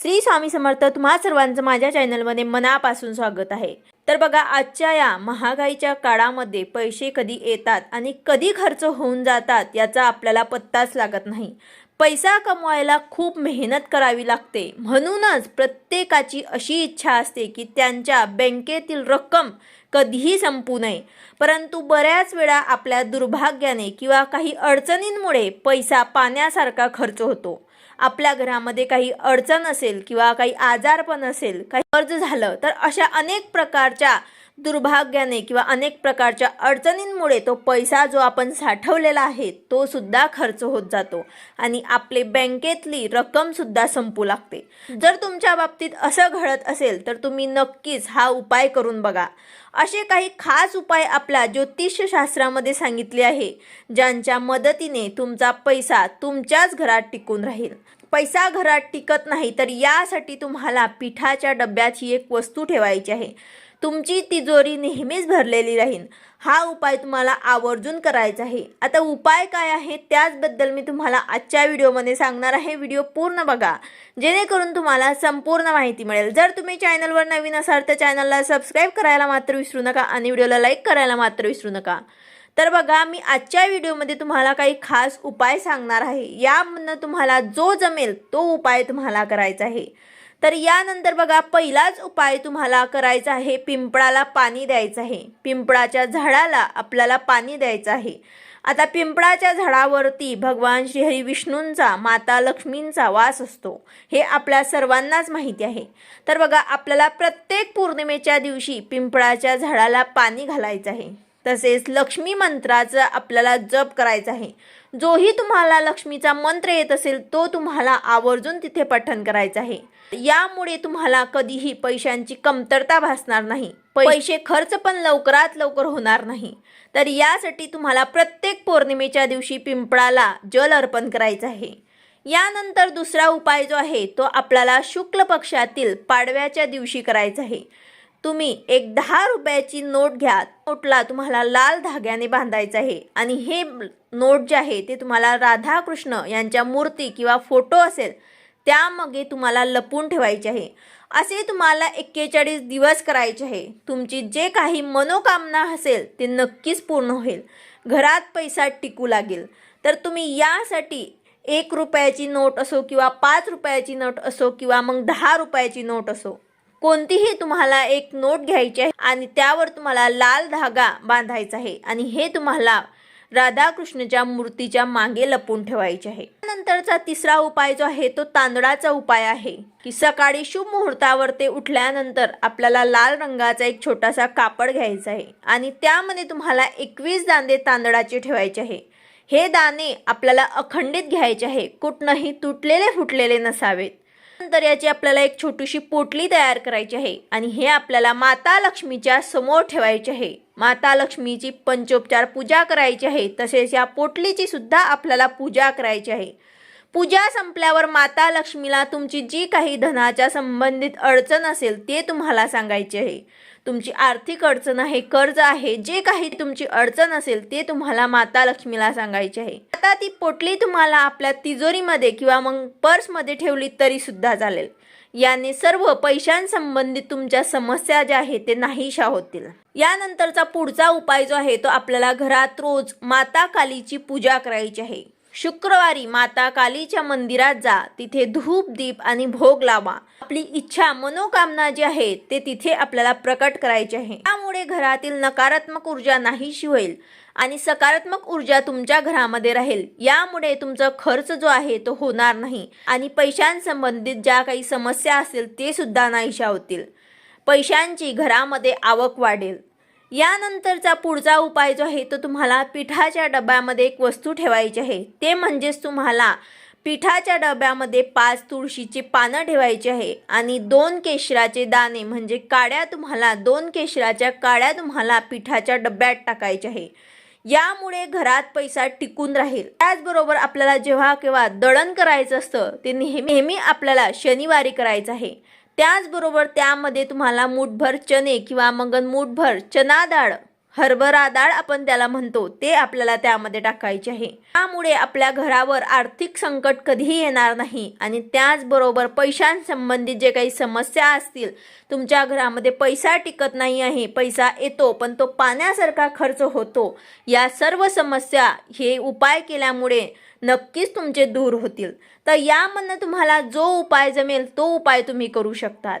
श्री स्वामी समर्थ तुम्हा सर्वांचं माझ्या चॅनलमध्ये मनापासून स्वागत आहे. तर बघा आजच्या या महागाईच्या काळामध्ये पैसे कधी येतात आणि कधी खर्च होऊन जातात याचा आपल्याला पत्ताच लागत नाही. पैसा कमवायला खूप मेहनत करावी लागते. म्हणूनच प्रत्येकाची अशी इच्छा असते की त्यांच्या बँकेतील रक्कम कधीही संपू नये. परंतु बऱ्याच वेळा आपल्या दुर्भाग्याने किंवा काही अडचणींमुळे पैसा पाण्यासारखा खर्च होतो. आपल्या घरामध्ये काही अडचण असेल किंवा काही आजारपण असेल काही कर्ज झालं तर अशा अनेक प्रकारच्या दुर्भाग्याने किंवा अनेक प्रकारच्या अडचणींमुळे तो पैसा जो आपण साठवलेला आहे तो सुद्धा खर्च होत जातो आणि आपले बँकेतली रक्कम सुद्धा संपू लागते. जर तुमच्या बाबतीत असं घडत असेल तर तुम्ही नक्कीच हा उपाय करून बघा. असे काही खास उपाय आपल्या ज्योतिषशास्त्रामध्ये सांगितले आहे ज्यांच्या मदतीने तुमचा पैसा तुमच्याच घरात टिकून राहील. पैसा घरात टिकत नाही तर यासाठी तुम्हाला पिठाच्या डब्यात ही एक वस्तू ठेवायची आहे. तुमची तिजोरी नेहमीच भरलेली राहील हा उपाय तुम्हाला आवर्जून करायचा आहे. आता उपाय काय आहे त्याचबद्दल मी तुम्हाला आजच्या व्हिडिओमध्ये सांगणार आहे. व्हिडिओ पूर्ण बघा. जेणेकरून तुम्हाला संपूर्ण माहिती मिळेल. जर तुम्ही चॅनलवर नवीन असाल तर चॅनलला सबस्क्राईब करायला मात्र विसरू नका आणि व्हिडिओला लाईक करायला मात्र विसरू नका. तर बघा मी आजच्या व्हिडिओमध्ये तुम्हाला काही खास उपाय सांगणार आहे. यामधनं तुम्हाला जो जमेल तो उपाय तुम्हाला करायचा आहे. तर यानंतर बघा पहिलाच उपाय तुम्हाला करायचा आहे पिंपळाला पाणी द्यायचं आहे. पिंपळाच्या झाडाला आपल्याला पाणी द्यायचं आहे. आता पिंपळाच्या झाडावरती भगवान श्रीहरी विष्णूंचा माता लक्ष्मींचा वास असतो. हे आपल्या सर्वांनाच माहिती आहे. तर बघा आपल्याला प्रत्येक पौर्णिमेच्या दिवशी पिंपळाच्या झाडाला पाणी घालायचं आहे. तसेच लक्ष्मी मंत्राचा आपल्याला जप करायचा आहे. जोही तुम्हाला लक्ष्मीचा मंत्र येत असेल तो तुम्हाला आवर्जून तिथे पठण करायचा आहे. यामुळे तुम्हाला कधीही पैशांची कमतरता भासणार नाही. पैसे खर्च पण लवकरात लवकर होणार नाही. तर यासाठी तुम्हाला प्रत्येक पौर्णिमेच्या दिवशी पिंपळाला जल अर्पण करायचं आहे. यानंतर दुसरा उपाय जो आहे तो आपल्याला शुक्ल पक्षातील पाडव्याच्या दिवशी करायचा आहे. तुम्ही एक दहा रुपयाची नोट घ्या. नोटला तुम्हाला लाल धाग्याने बांधायचं आहे. आणि हे नोट जे आहे ते तुम्हाला राधाकृष्ण यांच्या मूर्ती किंवा फोटो असेल त्यामागे तुम्हाला लपून ठेवायचे आहे. असे तुम्हाला एक्केचाळीस दिवस करायचे आहे. तुमची जे काही मनोकामना असेल ते नक्कीच पूर्ण होईल. घरात पैसा टिकू लागेल. तर तुम्ही यासाठी एक रुपयाची नोट असो किंवा पाच रुपयाची नोट असो किंवा मग दहा रुपयाची नोट असो कोणतीही तुम्हाला एक नोट घ्यायची आहे आणि त्यावर तुम्हाला लाल धागा बांधायचा आहे आणि हे तुम्हाला राधाकृष्णच्या मूर्तीच्या मागे लपून ठेवायचे आहे. नंतरचा तिसरा उपाय जो आहे तो तांदळाचा उपाय आहे की सकाळी शुभ मुहूर्तावर ते उठल्यानंतर आपल्याला लाल रंगाचा एक छोटासा कापड घ्यायचा आहे आणि त्यामध्ये तुम्हाला एकवीस दांदे तांदळाचे ठेवायचे आहे. हे दाणे आपल्याला अखंडित घ्यायचे आहे कुठनंही तुटलेले फुटलेले नसावेत. नंतर याची आपल्याला एक छोटीशी पोटली तयार करायची आहे आणि हे आपल्याला माता लक्ष्मीच्या समोर ठेवायचे आहे. माता लक्ष्मीची पंचोपचार पूजा करायची आहे. तसेच या पोटलीची सुद्धा आपल्याला पूजा करायची आहे. पूजा संपल्यावर माता लक्ष्मीला तुमची जी काही धनाच्या संबंधित अडचण असेल ते तुम्हाला सांगायचे आहे. तुमची आर्थिक अडचण आहे कर्ज आहे जे काही तुमची अडचण असेल ते तुम्हाला माता लक्ष्मीला सांगायचे आहे. आता ती पोटली तुम्हाला आपल्या तिजोरीमध्ये किंवा मग पर्समध्ये ठेवली तरी सुद्धा चालेल. याने सर्व पैशांसंबंधित तुमच्या समस्या ज्या आहेत ते नाहीशा होतील. यानंतरचा पुढचा उपाय जो आहे तो आपल्याला घरात रोज माता कालीची पूजा करायची आहे. शुक्रवारी माता कालीच्या मंदिरात जा तिथे धूप दीप आणि भोग लावा. आपली इच्छा मनोकामना जी आहे ते तिथे आपल्याला प्रकट करायची आहे. त्यामुळे घरातील नकारात्मक ऊर्जा नाहीशी होईल. आणि सकारात्मक ऊर्जा तुमच्या घरामध्ये राहील. यामुळे तुमचा खर्च जो आहे तो होणार नाही. आणि पैशांसंबंधित ज्या काही समस्या असतील ते सुद्धा नाहीशा होतील. पैशांची घरामध्ये आवक वाढेल. यानंतरचा पुढचा उपाय जो आहे तो तुम्हाला पिठाच्या डब्यामध्ये एक वस्तू ठेवायची आहे. ते म्हणजेच तुम्हाला पिठाच्या डब्यामध्ये पाच तुळशीची पानं ठेवायची आहे. आणि दोन केशराचे दाणे म्हणजे काड्या तुम्हाला दोन केशराच्या काड्या तुम्हाला पिठाच्या डब्यात टाकायच्या आहे. यामुळे घरात पैसा टिकून राहील. त्याचबरोबर आपल्याला जेव्हा केव्हा दळण करायचं असतं ते नेहमी नेहमी आपल्याला शनिवारी करायचं आहे. त्याचबरोबर त्यामध्ये तुम्हाला मूठभर चणे किंवा मग मूठभर चना डाळ हरभरा डाळ आपण त्याला म्हणतो ते आपल्याला त्यामध्ये टाकायचे आहे. त्यामुळे आपल्या घरावर आर्थिक संकट कधीही येणार नाही आणि त्याचबरोबर पैशांसंबंधित जे काही समस्या असतील तुमच्या घरामध्ये पैसा टिकत नाही आहे पैसा येतो पण तो पाण्यासारखा खर्च होतो या सर्व समस्या हे उपाय केल्यामुळे नक्कीच तुमचे दूर होतील. तर यामधनं तुम्हाला जो उपाय जमेल तो उपाय तुम्ही करू शकतात.